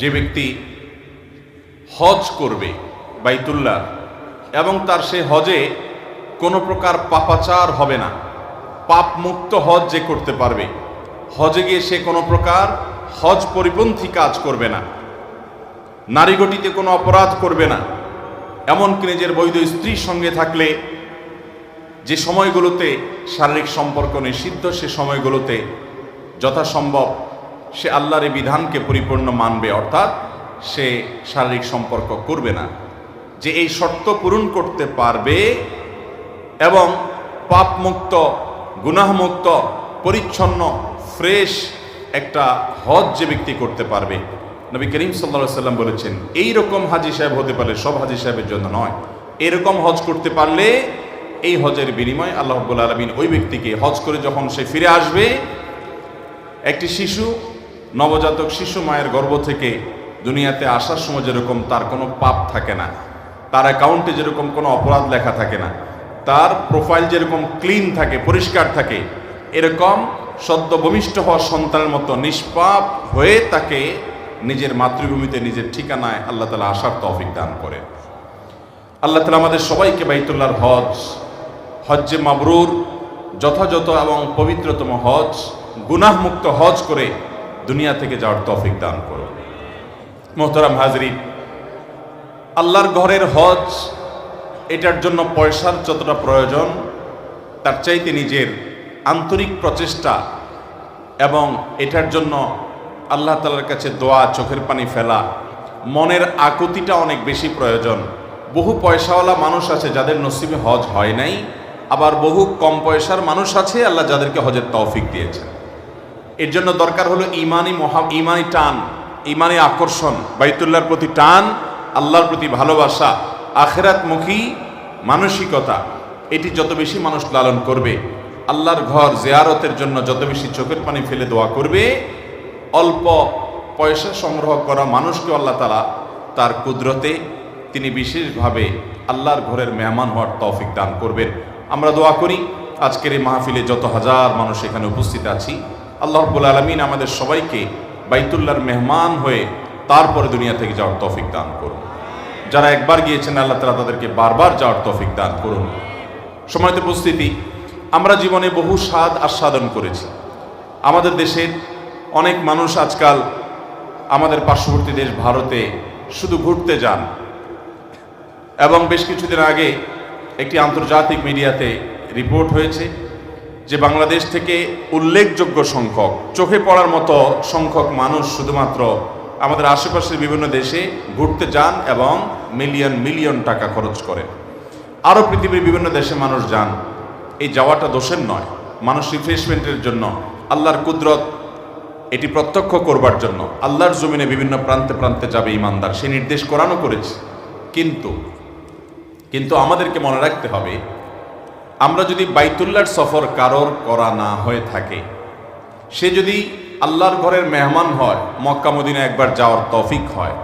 যে ব্যক্তি হজ করবে, বাইতুল্লাহ, এবং তার সে হজে কোনো প্রকার পাপাচার হবে না পাপ মুক্ত হজ যে করতে পারবে, হজে গিয়ে সে কোনো প্রকার হজ পরিপন্থী কাজ করবে না নারীগটিতে কোনো অপরাধ করবে না, এমনকি নিজের বৈধ স্ত্রীর সঙ্গে থাকলে যে সময়গুলোতে শারীরিক সম্পর্ক নিষিদ্ধ, সে সময়গুলোতে যথাসম্ভব সে আল্লাহর এই বিধানকে পরিপূর্ণ মানবে, অর্থাৎ সে শারীরিক সম্পর্ক করবে না। যে এই শর্ত পূরণ করতে পারবে এবং পাপমুক্ত, গুনাহমুক্ত, পরিচ্ছন্ন, ফ্রেশ একটা হজ যে ব্যক্তি করতে পারবে। নবী করিম সাল্লা সাল্লাম বলেছেন, এই রকম হাজি সাহেব হতে পারলে সব হাজি সাহেবের জন্য নয়। এরকম হজ করতে পারলে এই হজের বিনিময় আল্লাহ রব্বুল আলমিন ওই ব্যক্তিকে হজ করে যখন সে ফিরে আসবে, একটি শিশু নবজাতক শিশু মায়ের গর্ভ থেকে দুনিয়াতে আসার সময় যেরকম তার কোনো পাপ থাকে না, তার অ্যাকাউন্টে যেরকম কোনো অপরাধ লেখা থাকে না, তার প্রোফাইল যেরকম ক্লিন থাকে, পরিষ্কার থাকে, এরকম সদ্য ভূমিষ্ঠ হওয়া সন্তানের মতো নিষ্পাপ হয়ে তাকে নিজের মাতৃভূমিতে, নিজের ঠিকানায় আল্লাহ তালা আসার তৌফিক দান করে। আল্লাহ তালা আমাদের সবাইকে বাইতুল্লাহর হজ, হজ্জে মাবরুর যথাযথ এবং পবিত্রতম হজ, গুনাহমুক্ত হজ করে দুনিয়া থেকে যাওয়ার তফিক দান করো। মোহতারাম হাজরিন, আল্লাহর ঘরের হজ, এটার জন্য পয়সার যতটা প্রয়োজন, তার চাইতে নিজের আন্তরিক প্রচেষ্টা এবং এটার জন্য আল্লাহ তালার কাছে দোয়া, চোখের পানি ফেলা, মনের আকুতিটা অনেক বেশি প্রয়োজন। বহু পয়সাওয়ালা মানুষ আছে যাদের নসিবে হজ হয় নাই, আবার বহু কম পয়সার মানুষ আছে আল্লাহ যাদেরকে হজের তৌফিক দিয়েছেন। এর জন্য দরকার হলো ইমানি মহা, ইমানি টান, ইমানি আকর্ষণ বাইতুল্লার প্রতি টান, আল্লাহর প্রতি ভালোবাসা, আখেরাতমুখী মানসিকতা, এটি যত বেশি মানুষ লালন করবে, আল্লাহর ঘর জেয়ারতের জন্য যত বেশি চোখের পানি ফেলে দোয়া করবে, অল্প পয়সা সংগ্রহ করা মানুষকে আল্লাহ তালা তার কুদরতে তিনি বিশেষভাবে আল্লাহর ঘরের মেহমান হওয়ার তৌফিক দান করবেন। আমরা দোয়া করি, আজকের এই মাহফিলে যত হাজার মানুষ এখানে উপস্থিত আছি আল্লাহ রব্বুল আলমিন আমাদের সবাইকে বাইতুল্লাহর মেহমান হয়ে তারপরে দুনিয়া থেকে যাওয়ার তৌফিক দান করুন। যারা একবার গিয়েছেন, আল্লাহ তালা তাদেরকে বারবার যাওয়ার তৌফিক দান করুন। সময়ত উপস্থিতি, আমরা জীবনে বহু স্বাদ আস্বাদন করেছি। আমাদের দেশের অনেক মানুষ আজকাল আমাদের পার্শ্ববর্তী দেশ ভারতে শুধু ঘুরতে যান এবং বেশ কিছুদিন আগে একটি আন্তর্জাতিক মিডিয়াতে রিপোর্ট হয়েছে যে বাংলাদেশ থেকে উল্লেখযোগ্য সংখ্যক, চোখে পড়ার মতো সংখ্যক মানুষ শুধুমাত্র আমাদের আশেপাশের বিভিন্ন দেশে ঘুরতে যান এবং মিলিয়ন মিলিয়ন টাকা খরচ করেন। আরও পৃথিবীর বিভিন্ন দেশে মানুষ যান। এই যাওয়াটা দোষের নয়। মানুষ রিফ্রেশমেন্টের জন্য, আল্লাহর কুদরত এটি প্রত্যক্ষ করবার জন্য, আল্লাহর জমিনে বিভিন্ন প্রান্তে প্রান্তে যাবে ইমানদার। সে নির্দেশ করানো করেছে। কিন্তু কিন্তু আমাদেরকে মনে রাখতে হবে আমরা যদি বাইতুল্লার সফর কারোর করা না হয়ে থাকে, সে যদি আল্লাহর ঘরের মেহমান হয়, মক্কা মদিনা একবার যাওয়ার তফিক হয়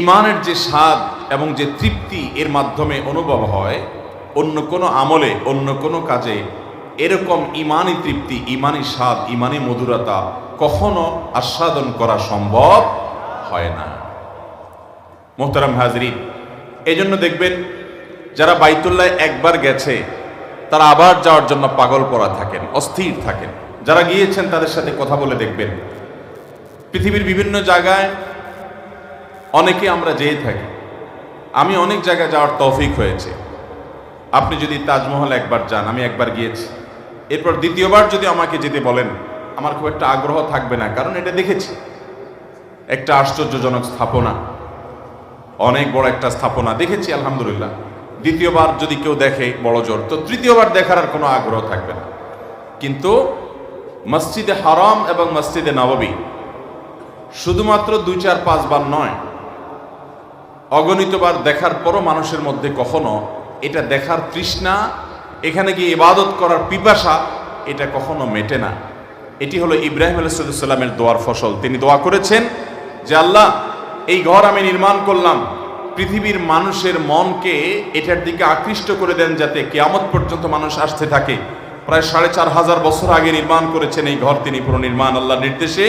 ইমানের যে স্বাদ এবং যে তৃপ্তি এর মাধ্যমে অনুভব হয়, অন্য কোনো আমলে, অন্য কোনো কাজে, এরকম ইমানি তৃপ্তি ইমানই স্বাদ ইমানি মধুরতা কখনো আস্বাদন করা সম্ভব হয় না। মোহতারাম হাজরিন এই জন্য দেখবেন, যারা বাইতুল্লায় একবার গেছে তারা আবার যাওয়ার জন্য পাগল পড়া থাকেন, অস্থির থাকেন। যারা গিয়েছেন তাদের সাথে কথা বলে দেখবেন। পৃথিবীর বিভিন্ন জায়গায় অনেকে আমরা যেয়ে থাকি। আমি অনেক জায়গায় যাওয়ার তৌফিক হয়েছে। আপনি যদি তাজমহল একবার যান, আমি একবার গিয়েছি। এরপর দ্বিতীয়বার যদি আমাকে যেতে বলেন, আমার খুব একটা আগ্রহ থাকবে না, কারণ এটা দেখেছি। একটা আশ্চর্যজনক স্থাপনা। অনেক বড় একটা স্থাপনা। দেখেছি, আলহামদুলিল্লাহ। দ্বিতীয়বার যদি কেউ দেখে বড় জোর তো তৃতীয়বার দেখার আর কোনো আগ্রহ থাকবে না। কিন্তু মসজিদে হারাম এবং মসজিদে নববী শুধুমাত্র দুই, চার পাঁচবার নয়, অগণিতবার দেখার পরও মানুষের মধ্যে কখনো এটা দেখার তৃষ্ণা, এখানে গিয়ে ইবাদত করার পিপাসা, এটা কখনো মেটে না। এটি হলো ইব্রাহিম আলাইসাল্লামের দোয়ার ফসল। তিনি দোয়া করেছেন যে, আল্লাহ, এই ঘর আমি নির্মাণ করলাম পৃথিবীর মানুষের মনকে এটার দিকে আকৃষ্ট করে দেন যাতে কেয়ামত পর্যন্ত মানুষ আসতে থাকে। প্রায় সাড়ে চার হাজার বছর আগে নির্মাণ করেছেন এই ঘর তিনি পুরো নির্মাণ আল্লাহর নির্দেশে।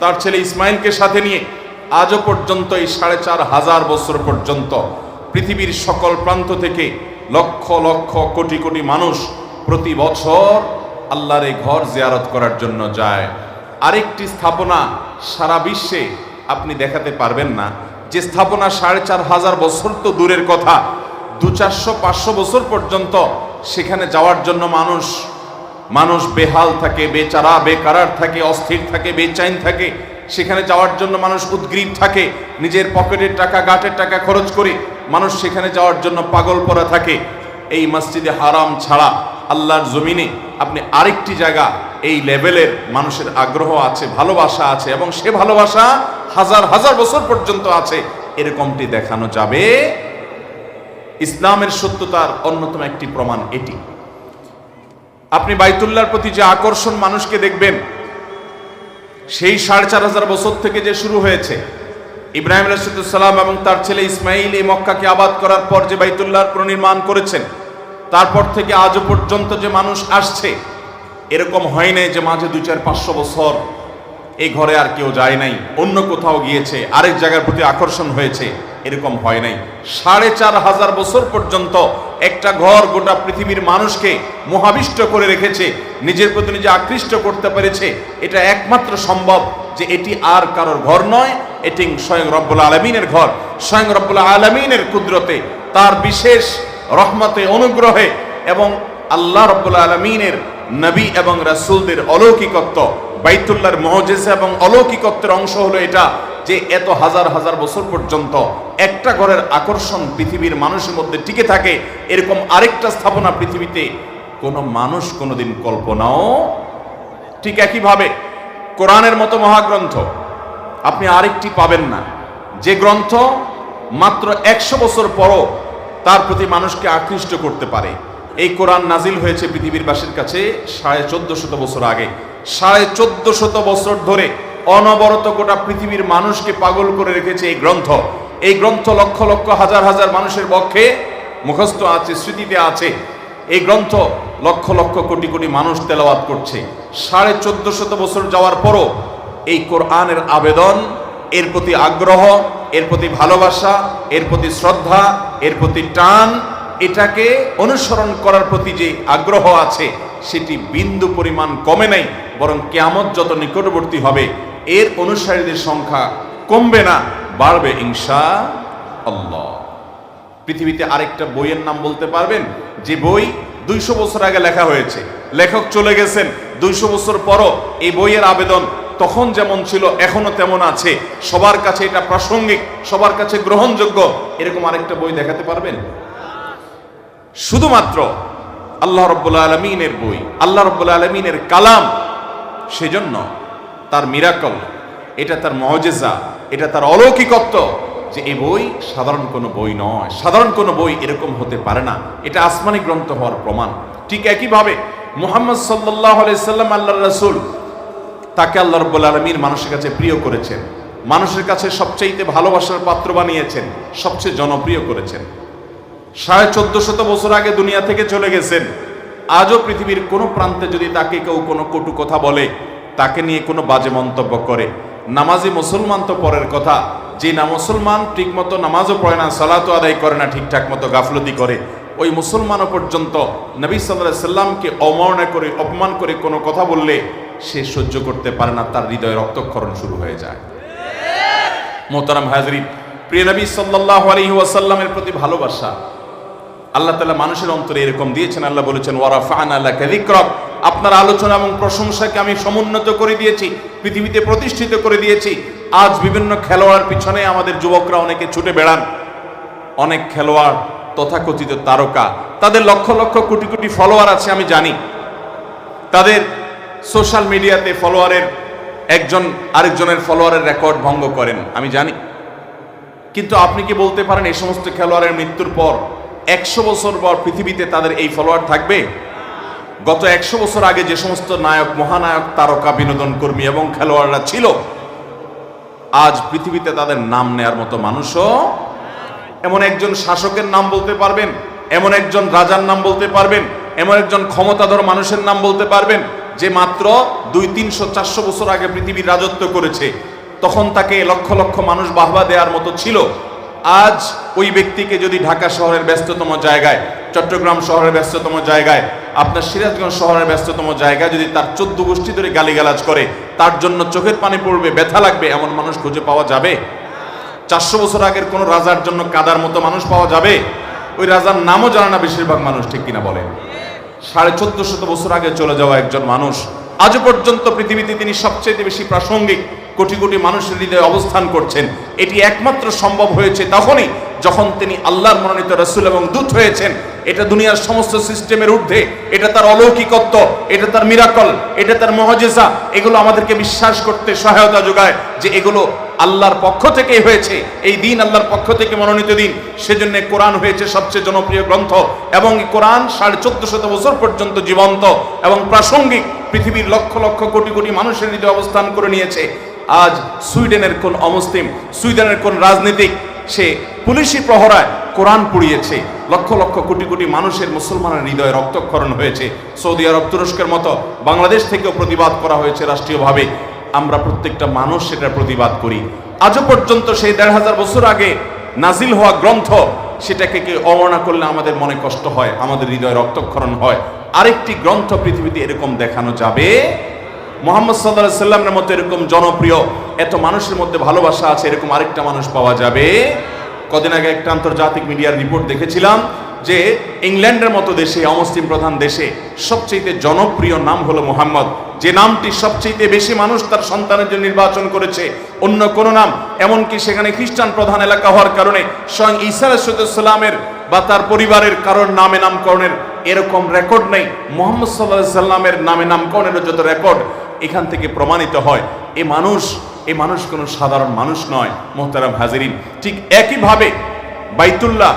তার ছেলে ইসমাইলকে সাথে নিয়ে আজও পর্যন্ত এই সাড়ে চার হাজার বছর পর্যন্ত পৃথিবীর সকল প্রান্ত থেকে লক্ষ লক্ষ কোটি কোটি মানুষ প্রতি বছর আল্লাহর এই ঘর জিয়ারত করার জন্য যায়। আরেকটি স্থাপনা সারা বিশ্বে আপনি দেখাতে পারবেন না। যে স্থাপনা সাড়ে চার হাজার বছর তো দূরের কথা, দু চারশো, পাঁচশো বছর পর্যন্ত সেখানে যাওয়ার জন্য মানুষ মানুষ বেহাল থাকে, বেচারা, বেকারার থাকে, অস্থির থাকে, বেচাইন থাকে। সেখানে যাওয়ার জন্য মানুষ উদ্গ্রীব থাকে, নিজের পকেটের টাকা, গাটের টাকা খরচ করে মানুষ সেখানে যাওয়ার জন্য পাগল পরা থাকে। এই মসজিদে হারাম ছাড়া আল্লাহর জমিনে আপনি আরেকটি জায়গা, এই লেভেলের মানুষের আগ্রহ আছে, ভালোবাসা আছে, এবং সে ভালোবাসা হাজার হাজার বছর পর্যন্ত আছে, এরকমটি দেখানো যাবে। ইসলামের সত্যতার অন্যতম একটি প্রমাণ এটি। আপনি বাইতুল্লাহর প্রতি যে আকর্ষণ মানুষকে দেখবেন, সেই সাড়ে চার হাজার বছর থেকে যে শুরু হয়েছে, ইব্রাহিম রাশিদুসালাম এবং তার ছেলে ইসমাইল এই মক্কাকে আবাদ করার পর যে বাইতুল্লাহর পুনর্নির্মাণ করেছেন, তারপর থেকে আজও পর্যন্ত যে মানুষ আসছে, এরকম হয় নাই যে মাঝে দু চার পাঁচশো বছর এই ঘরে আর কেউ যায় নাই। অন্য কোথাও গিয়েছে, আরেক জায়গার প্রতি আকর্ষণ হয়েছে, এরকম হয় নাই। সাড়ে চার হাজার বছর পর্যন্ত একটা ঘর গোটা পৃথিবীর মানুষকে মহাবিষ্ট করে রেখেছে, নিজের প্রতি নিজে আকৃষ্ট করতে পেরেছে। এটা একমাত্র সম্ভব যে এটি আর কারোর ঘর নয়, এটি স্বয়ং রব্বুল আলমিনের ঘর। স্বয়ং রব্বুল আলমিনের কুদরতে, তার বিশেষ রহমতে, অনুগ্রহে এবং আল্লাহ রব্বুল আলমিনের নবী এবং রাসূলদের অলৌকিকত্ব বাইতুল্লাহর মহজেজা এবং অলৌকিকত্বের অংশ হলো এটা যে এত হাজার হাজার বছর পর্যন্ত একটা ঘরের আকর্ষণ পৃথিবীর মানুষের মধ্যে টিকে থাকে, এরকম আরেকটা স্থাপনা পৃথিবীতে কোনো মানুষ কোনোদিন কল্পনাও ঠিক একইভাবে কোরআনের মতো মহাগ্রন্থ আপনি আরেকটি পাবেন না। যে গ্রন্থ মাত্র একশো বছর পরও তার প্রতি মানুষকে আকৃষ্ট করতে পারে। এই কোরআন নাজিল হয়েছে পৃথিবীর বাসীর কাছে সাড়ে চোদ্দ শত বছর আগে। সাড়ে চোদ্দ শত বছর ধরে অনবরত গোটা পৃথিবীর মানুষকে পাগল করে রেখেছে এই গ্রন্থ। এই গ্রন্থ লক্ষ লক্ষ হাজার হাজার মানুষের পক্ষে মুখস্থ আছে, স্মৃতিতে আছে। এই গ্রন্থ লক্ষ লক্ষ কোটি কোটি মানুষ তেলাওয়াত করছে। সাড়ে চোদ্দ শত বছর যাওয়ার পরও এই কোরআনের আবেদন এর প্রতি আগ্রহ, এর প্রতি ভালোবাসা, এর প্রতি শ্রদ্ধা, এর প্রতি টান, এটাকে অনুসরণ করার প্রতি যে আগ্রহ আছে সেটি বিন্দু পরিমাণ কমে নাই, বরং কেয়ামত যত নিকটবর্তী হবে, এর অনুসারীদের সংখ্যা কমবে না, বাড়বে ইনশা আল্লাহ পৃথিবীতে আরেকটা বইয়ের নাম বলতে পারবেন, যে বই দুইশো বছর আগে লেখা হয়েছে। লেখক চলে গেছেন, দুইশো বছর পরও এই বইয়ের আবেদন তখন যেমন ছিল এখনও তেমন আছে। সবার কাছে এটা প্রাসঙ্গিক, সবার কাছে গ্রহণযোগ্য। এরকম আরেকটা বই দেখাতে পারবেন? শুধুমাত্র আল্লাহ রব্বুল আলমিনের বই, আল্লাহ রব্বুল আলমিনের কালাম। সেজন্য তার মিরাকল এটা তার মহজেজা এটা তার অলৌকিকত্ব যে এই বই সাধারণ কোনো বই নয়। সাধারণ কোনো বই এরকম হতে পারে না। এটা আসমানি গ্রন্থ হওয়ার প্রমাণ। ঠিক একইভাবে মুহাম্মদ সাল্লাহ সাল্লাম আল্লাহ রসুল, তাকে আল্লাহ রব্বুল আলমীর মানুষের কাছে প্রিয় করেছেন। মানুষের কাছে সবচেয়ে ভালোবাসার পাত্র বানিয়েছেন, সবচেয়ে জনপ্রিয় করেছেন। সাড়ে চোদ্দ শত বছর আগে দুনিয়া থেকে চলে গেছেন। আজও পৃথিবীর কোনো প্রান্তে যদি তাকে কেউ কোনো কটু কথা বলে, তাকে নিয়ে কোনো বাজে মন্তব্য করে। নামাজি মুসলমান তো পরের কথা। যে না মুসলমান ঠিকমতো নামাজও পড়ে না সালাতো আদায় করে না, ঠিকঠাক মতো গাফলতি করে। ওই মুসলমানও পর্যন্ত নবী সাল্লাহ সাল্লামকে অমরণা করে, অপমান করে কোনো কথা বললে সে সহ্য করতে পারে না, তার হৃদয়ে রক্তক্ষরণ শুরু হয়ে যায়। মোহতারাম হাজরিন, প্রিয় নবী সাল্লাহ আলহি ওয়াসাল্লামের প্রতি ভালোবাসা আল্লাহ তালা মানুষের অন্তরে এরকম দিয়েছেন, আল্লাহ বলেছেন ওয়ারা ফান আল্লাহ কাদিক্রব আপনার আলোচনা এবং প্রশংসাকে আমি সমুন্নত করে দিয়েছি, পৃথিবীতে প্রতিষ্ঠিত করে দিয়েছি। আজ বিভিন্ন খেলোয়াড় পিছনে আমাদের যুবকরা অনেকে ছুটে বেড়ান। অনেক খেলোয়াড়, তথাকথিত তারকা, তাদের লক্ষ লক্ষ কোটি কোটি ফলোয়ার আছে, আমি জানি। তাদের সোশ্যাল মিডিয়াতে ফলোয়ারের একজন আরেকজনের ফলোয়ারের রেকর্ড ভঙ্গ করেন, আমি জানি। কিন্তু আপনি কি বলতে পারেন, এই সমস্ত খেলোয়াড়ের মৃত্যুর পর একশো বছর পর পৃথিবীতে তাদের এই ফলোয়ার থাকবে। গত একশো বছর আগে যে সমস্ত নায়ক, মহানায়ক, তারকা, বিনোদন কর্মী এবং খেলোয়াড়রা ছিল, আজ পৃথিবীতে তাদের নাম নেয়ার মতো মানুষও এমন একজন শাসকের নাম বলতে পারবেন, এমন একজন রাজার নাম বলতে পারবেন, এমন একজন ক্ষমতাধর মানুষের নাম বলতে পারবেন, যে মাত্র দুই, তিনশো, চারশো বছর আগে পৃথিবীর রাজত্ব করেছে। তখন তাকে লক্ষ লক্ষ মানুষ বাহবা দেওয়ার মতো ছিল। আজ ওই ব্যক্তিকে যদি ঢাকা শহরের ব্যস্ততম জায়গায়, চট্টগ্রাম শহরের ব্যস্ততম জায়গায়, আপনার সিরাজগঞ্জ শহরের ব্যস্ততম জায়গায় যদি তার চোদ্দ গোষ্ঠী ধরে গালিগালাজ করে, তার জন্য চোখের পানি পড়বে, ব্যথা লাগবে, এমন মানুষ খুঁজে পাওয়া যাবে? চারশো বছর আগের কোন রাজার জন্য কাদার মতো মানুষ পাওয়া যাবে? ওই রাজার নামও জানে না বেশিরভাগ মানুষ, ঠিক কিনা বলেন? সাড়ে চোদ্দ শত বছর আগে চলে যাওয়া একজন মানুষ আজ পর্যন্ত পৃথিবীতে তিনি সবচেয়ে বেশি প্রাসঙ্গিক কোটি কোটি মানুষের হৃদয়ে অবস্থান করছেন। এটি একমাত্র সম্ভব হয়েছে তখনই যখন তিনি আল্লাহর মনোনীত রসুল এবং দূত হয়েছেন। এটা দুনিয়ার সমস্ত সিস্টেমের ঊর্ধ্বে। এটা তার অলৌকিকত্ব, এটা তার মিরাকল, এটা তার মহজেজা। এগুলো আমাদেরকে বিশ্বাস করতে সহায়তা যোগায় যে এগুলো আল্লাহর পক্ষ থেকেই হয়েছে। এই দিন আল্লাহর পক্ষ থেকে মনোনীত দিন। সেজন্য কোরআন হয়েছে সবচেয়ে জনপ্রিয় গ্রন্থ এবং কোরআন সাড়ে চোদ্দ শত বছর পর্যন্ত জীবন্ত এবং প্রাসঙ্গিক। পৃথিবীর লক্ষ লক্ষ কোটি কোটি মানুষের হৃদয়ে অবস্থান করে নিয়েছে। আজ সুইডেনের কোন অমুসলিম, সুইডেনের কোন রাজনীতিক, সে পুলিশি প্রহরায় কোরআন পুড়িয়েছে। লক্ষ লক্ষ কোটি কোটি মানুষের মুসলমানের হৃদয়ে রক্তক্ষরণ হয়েছে। সৌদি আরব তুরস্কের মতো বাংলাদেশ থেকেও প্রতিবাদ করা হয়েছে রাষ্ট্রীয়ভাবে। আমরা প্রত্যেকটা মানুষ সেটার প্রতিবাদ করি। আজও পর্যন্ত সেই দেড় হাজার বছর আগে নাজিল হওয়া গ্রন্থ সেটাকে কেউ অবমাননা করলে আমাদের মনে কষ্ট হয়, আমাদের হৃদয়ে রক্তক্ষরণ হয়। আরেকটি গ্রন্থ পৃথিবীতে এরকম দেখানো যাবে। মোহাম্মদ সাল্লাহ সাল্লামের মতো এরকম জনপ্রিয়, এত মানুষের মধ্যে ভালোবাসা আছে, এরকম আরেকটা মানুষ পাওয়া যাবে। কদিন আগে একটা আন্তর্জাতিক মিডিয়ার রিপোর্ট দেখেছিলাম যে ইংল্যান্ডের মতো দেশে, অমুসলিম প্রধান দেশে সবচেয়ে জনপ্রিয় নাম হলো মোহাম্মদ। যে নামটি সবচেয়ে বেশি মানুষ তার সন্তানের জন্য নির্বাচন করেছে। অন্য কোন নাম, এমনকি সেখানে খ্রিস্টান প্রধান এলাকা হওয়ার কারণে স্বয়ং ঈসা সালামের বা তার পরিবারের কারোর নামে নামকরণের এরকম রেকর্ড নেই। মোহাম্মদ সাল্লাহ সাল্লামের নামে নামকরণের যত রেকর্ড এখান থেকে প্রমাণিত হয়, এ মানুষ এ মানুষ কোনো সাধারণ মানুষ নয়, মোহতারাম হাজিরিন। ঠিক একইভাবে বাইতুল্লাহ,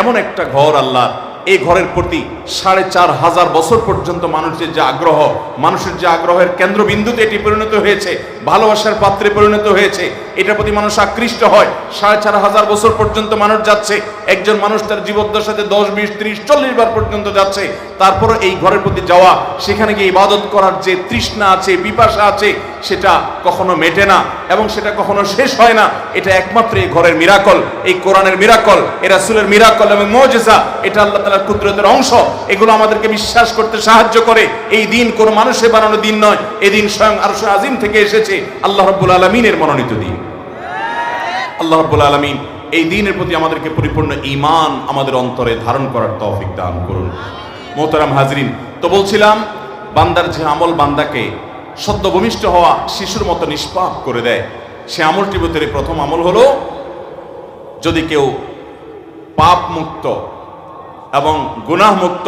এমন একটা ঘর আল্লাহ এই ঘরের প্রতি সাড়ে চার হাজার বছর পর্যন্ত মানুষের যে আগ্রহ, মানুষের যে আগ্রহের কেন্দ্রবিন্দুতে এটি পরিণত হয়েছে, ভালোবাসার পাত্রে পরিণত হয়েছে এটার প্রতি মানুষ আকৃষ্ট হয়। সাড়ে চার হাজার বছর পর্যন্ত মানুষ যাচ্ছে। একজন মানুষ তার জীবদ্দশাতে দশ, বিশ, ত্রিশ, চল্লিশ বার পর্যন্ত যাচ্ছে। তারপরে এই ঘরের প্রতি যাওয়া, সেখানে গিয়ে ইবাদত করার যে তৃষ্ণা আছে বিপাশা আছে, সেটা কখনো মেটে না এবং সেটা কখনো শেষ হয় না। এটা একমাত্র এই ঘরের মিরাকল, এই কোরআনের মিরাকল এ রাসুলের মিরাকল এবং মজেজা, এটা আল্লাহ তালার কুদরতের অংশ। এগুলো আমাদেরকে বিশ্বাস করতে সাহায্য করে। এই দিন কোনো মানুষের বানানো দিন নয়। এদিন স্বয়ং আরশ আজিম থেকে এসেছে আল্লাহ রব্বুল আলমিনের মনোনীত দিন। আল্লাহ রব্বুল আলমিন এই দিনের প্রতি আমাদেরকে পরিপূর্ণ ঈমান আমাদের অন্তরে ধারণ করার তৌফিক দান করুন। মোহতারাম হাজরিন, তো বলছিলাম, বান্দার যে আমল বান্দাকে সদ্য ভূমিষ্ঠ হওয়া শিশুর মতো নিষ্পাপ করে দেয়, সে আমলটির ভিতরে প্রথম আমল হলো, যদি কেউ পাপ মুক্ত এবং গুনাহ মুক্ত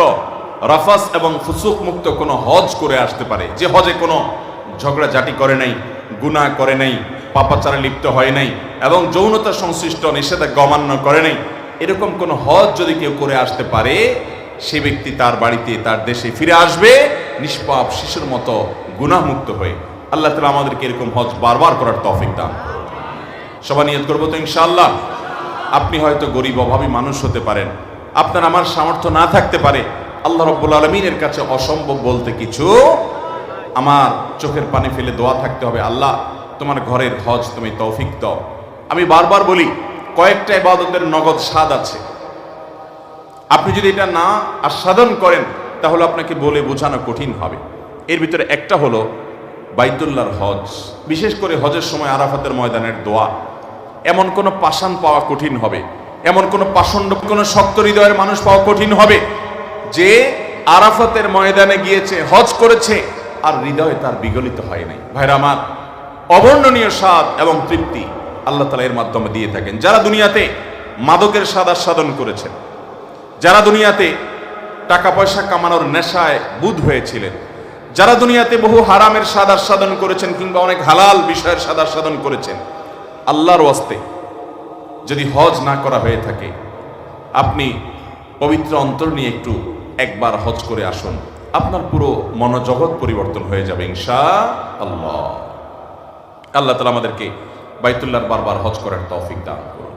রাফাস এবং ফুসুক মুক্ত কোনো হজ করে আসতে পারে, যে হজে কোনো ঝগড়াঝাটি করে নাই, গুনাহ করে নাই পাপাচারে লিপ্ত হয় নাই এবং যৌনতা সংশ্লিষ্ট নিষেধাজ্ঞা অমান্য করে নাই। এরকম কোনো হজ যদি কেউ করে আসতে পারে, সে ব্যক্তি তার বাড়িতে, তার দেশে ফিরে আসবে, নিষ্পাপ শিশুর মতো গুণামুক্ত হয়ে। আল্লাহ তালা আমাদেরকে এরকম হজ বারবার করার তফিক দান সবাই নিয়ত করব তো ইনশাআল্লাহ। আপনি হয়তো গরিব, অভাবী মানুষ হতে পারেন। আপনার আমার সামর্থ্য না থাকতে পারে। আল্লাহ রব্বুল আলমিনের কাছে অসম্ভব বলতে কিছু। আমার চোখের পানি ফেলে দোয়া থাকতে হবে আল্লাহ। তোমার ঘরের হজ তুমি তৌফিক দাও। আমি বারবার বলি, কয়েকটা ইবাদতের নগদ স্বাদ আছে। আপনি যদি এটা না আস্বাদন করেন, তাহলে আপনাকে বলে বোঝানো কঠিন হবে। এর ভিতরে একটা হলো বাইতুল্লাহর হজ। বিশেষ করে হজের সময় আরাফাতের ময়দানের দোয়া। এমন কোনো পাষাণ পাওয়া কঠিন হবে। এমন কোনো পাষণ্ড, কোনো শক্ত হৃদয়ের মানুষ পাওয়া কঠিন হবে, যে আরাফাতের ময়দানে গিয়েছে, হজ করেছে, আর হৃদয় তার বিগলিত হয় নাই। ভাইরা আমার অবর্ণনীয় স্বাদ এবং তৃপ্তি আল্লাহ তালা এর মাধ্যমে দিয়ে থাকেন। যারা দুনিয়াতে মাদকের স্বাদ আস্বাদন করেছেন, যারা দুনিয়াতে টাকা পয়সা কামানোর নেশায় বুধ হয়েছিলেন, যারা দুনিয়াতে বহু হারামের স্বাদ আস্বাদন করেছেন কিংবা অনেক হালাল বিষয়ের স্বাদ আস্বাদন করেছেন, আল্লাহর ওয়াস্তে যদি হজ না করা হয়ে থাকে, আপনি পবিত্র অন্তর নিয়ে একটু একবার হজ করে আসুন। আপনার পুরো মনোজগৎ পরিবর্তন হয়ে যাবে ইনশা আল্লাহ আল্লাহ তালা আমাদেরকে বাইতুল্লাহর বারবার হজ করার তৌফিক দান করুন।